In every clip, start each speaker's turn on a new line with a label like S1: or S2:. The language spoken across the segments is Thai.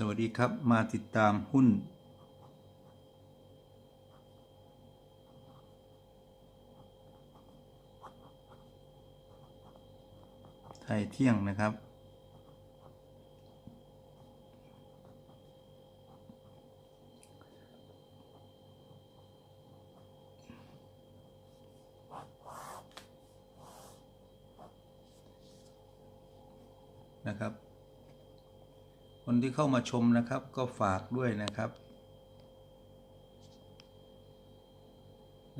S1: สวัสดีครับมาติดตามหุ้น ไทยเที่ยงนะครับ นะครับ คนที่เข้ามาชมนะครับก็ฝากด้วยนะครับ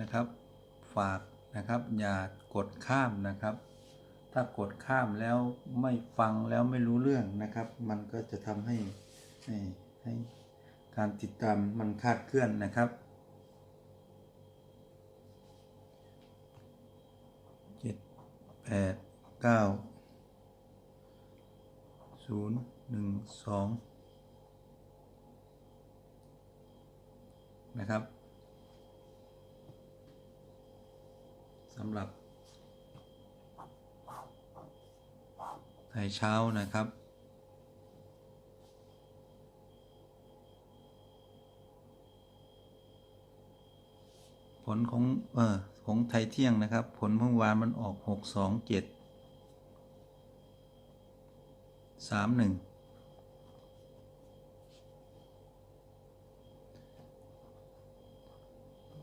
S1: นะครับ ฝากนะครับ อย่ากดข้ามนะครับ ถ้ากดข้ามแล้วไม่ฟังแล้วไม่รู้เรื่องนะครับ มันก็จะทำให้ให้ให้การติดตามมันคาดเคลื่อนนะครับเจ็ดแปดเก้าศูนย์ หนึ่งสองนะครับสำหรับไทยเช้านะครับ ผลของเออของไทยเที่ยงนะครับ ผลเมื่อวานมันออกหกสองเจ็ดสามหนึ่ง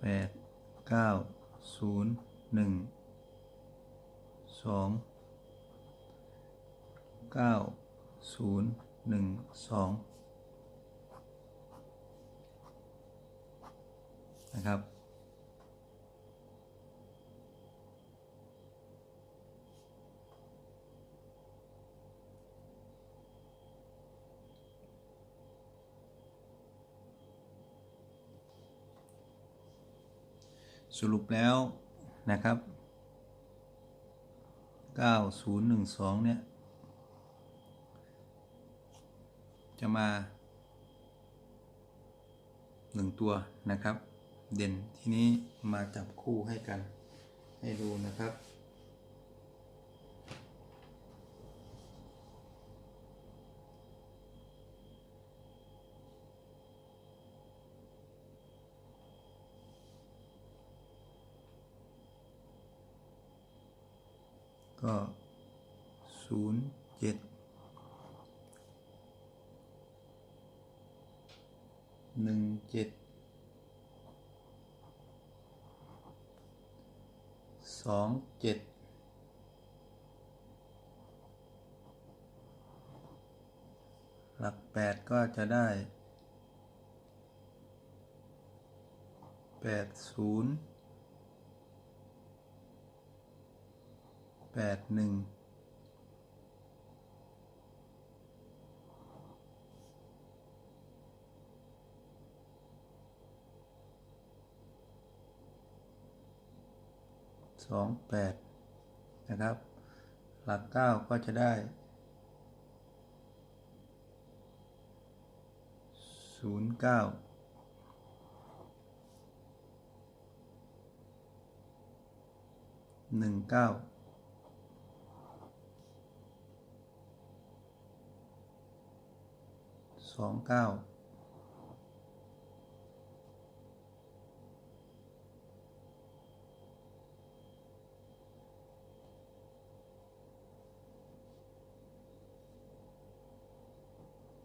S1: แปดเก้าศูนย์หนึ่งสองเก้าศูนย์หนึ่งสองนะครับ สรุปแล้วนะครับ 9012 เนี่ย จะมา 1 ตัวนะครับ เด่นทีนี้มาจับคู่ให้กันให้ดูนะครับ ก็ศูนย์เจ็ดหนึ่งเจ็ดสองเจ็ดหลักแปดก็จะได้แปดศูนย์ แปดหนึ่งสองแปดนะครับ หลักเก้าก็จะได้ศูนย์เก้าหนึ่งเก้า สองเก้า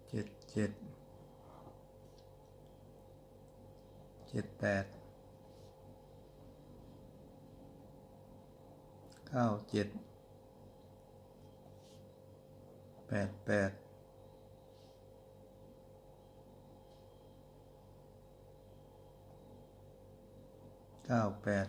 S1: เจ็ดเจ็ดเจ็ดแปดเก้าเจ็ดแปดแปด เก้าแปด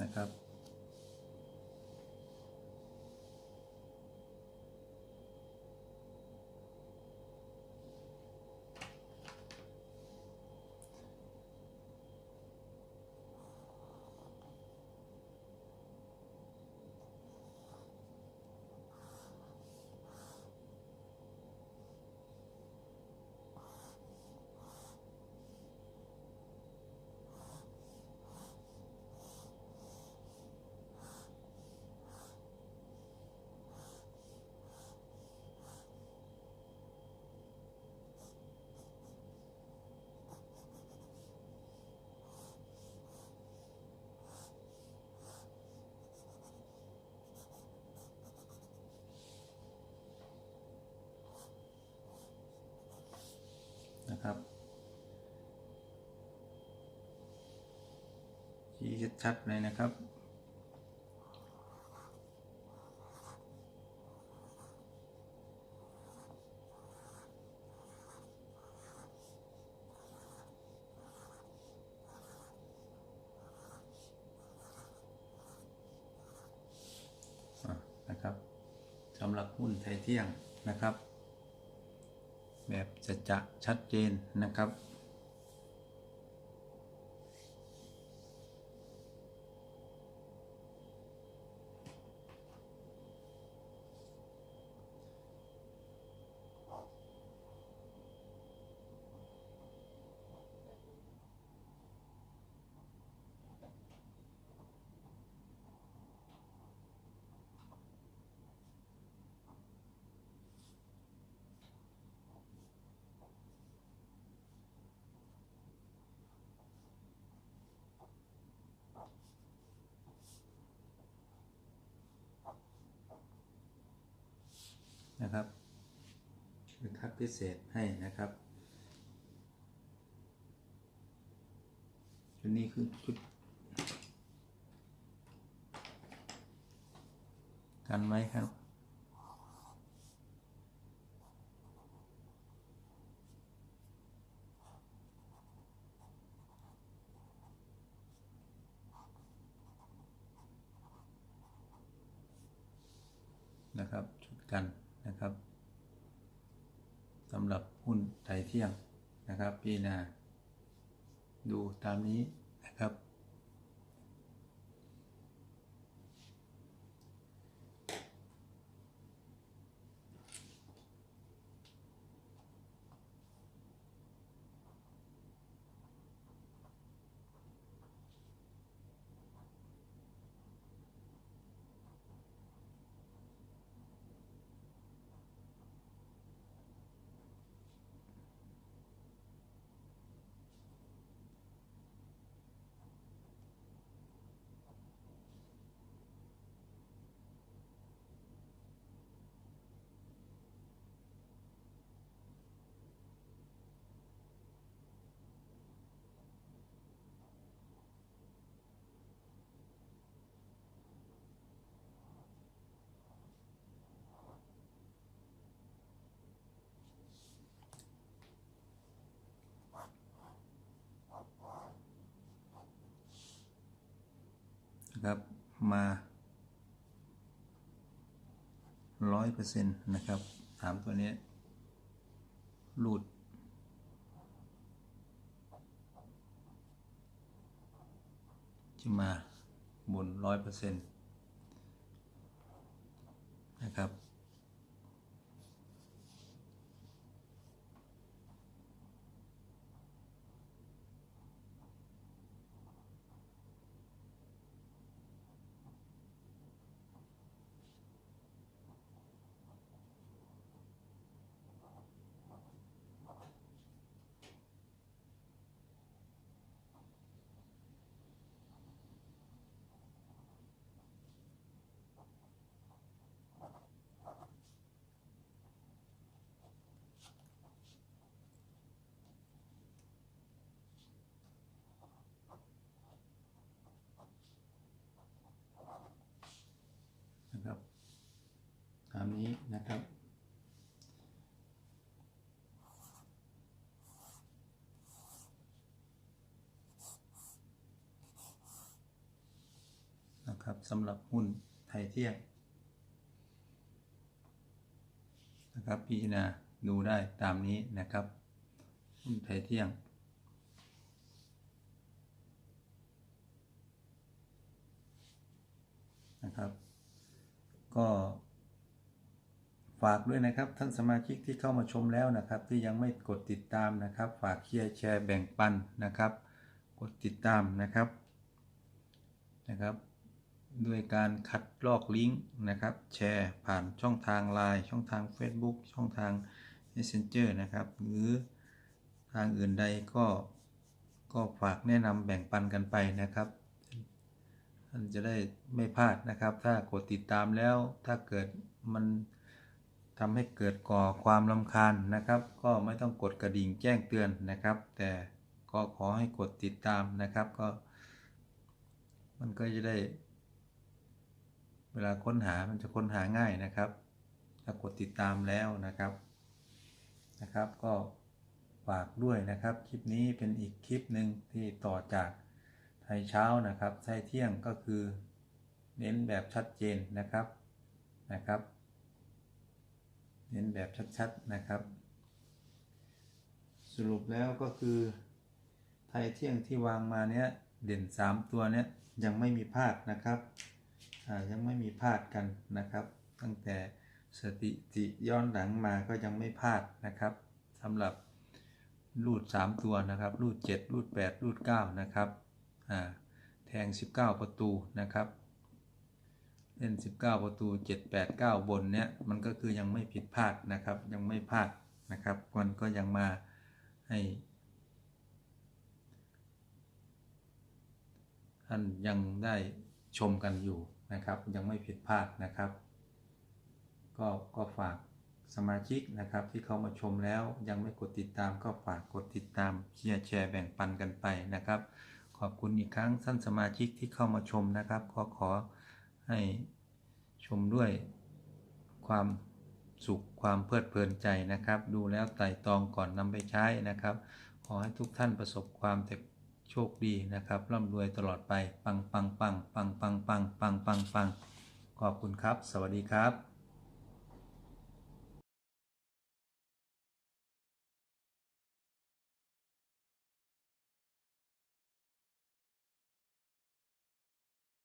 S1: นะครับ นะครับชี้ชัดๆเลยนะครับ นะครับสำหรับหุ้นไทยเที่ยงนะครับ แบบจะจะชัดเจนนะครับ นะครับเป็นคัดพิเศษให้นะครับชุดนี้คือชุดกันไหมครับนะครับชุดกัน นะครับสำหรับหุ้นไทยเที่ยงนะครับพี่นาดูตามนี้นะครับ นะครับมาร้อยเปอร์เซ็นต์นะครับถามตัวนี้หลุด จะมาบนร้อยเปอร์เซ็นต์นะครับตามนี้นะครับ นะครับสำหรับหุ้นไทยเที่ยงนะครับพิจารณาดูได้ตามนี้นะครับหุ้นไทยเที่ยงนะครับ ก็ฝากด้วยนะครับท่านสมาชิกที่เข้ามาชมแล้วนะครับ ที่ยังไม่กดติดตามนะครับ ฝากเชียร์แชร์แบ่งปันนะครับ กดติดตามนะครับนะครับ ด้วยการคัดลอกลิงก์นะครับ แชร์ผ่านช่องทาง Line ช่องทาง Facebook ช่องทาง Messenger นะครับ หรือทางอื่นใดก็ก็ฝากแนะนำแบ่งปันกันไปนะครับท่านจะได้ไม่พลาดนะครับ ถ้ากดติดตามแล้วถ้าเกิดมันทำให้เกิดก่อความลำคาญนะครับ ก็ไม่ต้องกดกระดิ่งแจ้งเตือนนะครับ แต่ก็ขอให้กดติดตามนะครับ ก็ มันก็จะได้ เวลาค้นหามันจะค้นหาง่ายนะครับ ถ้ากดติดตามแล้วนะครับนะครับ ก็ฝากด้วยนะครับ คลิปนี้เป็นอีกคลิปหนึ่งที่ต่อจากไทยเช้านะครับไทยเที่ยงก็คือเน้นแบบชัดเจนนะครับนะครับ เน้นแบบชัดๆนะครับ สรุปแล้วก็คือ ไทยเที่ยงที่วางมาเนี้ยเด่น 3 ตัวเนี้ยยังไม่มีพลาดนะครับ ยังไม่มีพลาดกันนะครับ ตั้งแต่สถิติย้อนหลังมาก็ยังไม่พลาดนะครับสำหรับรูด 3 ตัวนะครับรูด 7 รูด 8 รูด 9 นะครับแทง 19 ประตูนะครับ เล่น 19 ประตู 7 8 9 บนเนี้ยมันก็คือยังไม่ผิดพลาดนะครับ ยังไม่พลาดนะครับมันก็ยังมาให้ท่านยังได้ชมกันอยู่ นะครับ ยังไม่ผิดพลาดนะครับ ก็ก็ฝากสมาชิกนะครับที่เข้ามาชมแล้วยังไม่กดติดตามก็ฝากกดติดตามเชียร์แชร์แบ่งปันกันไปนะครับ ขอบคุณอีกครั้งท่านสมาชิกที่เข้ามาชมนะครับขอขอให้ชมด้วยความสุขความเพลิดเพลินใจนะครับ ดูแล้วไต่ตองก่อนนำไปใช้นะครับ ขอให้ทุกท่านประสบความแต่ โชคดีนะครับร่ำรวยตลอดไป ปังปังปังปังปังปังปังปังปังขอบคุณครับ สวัสดีครับ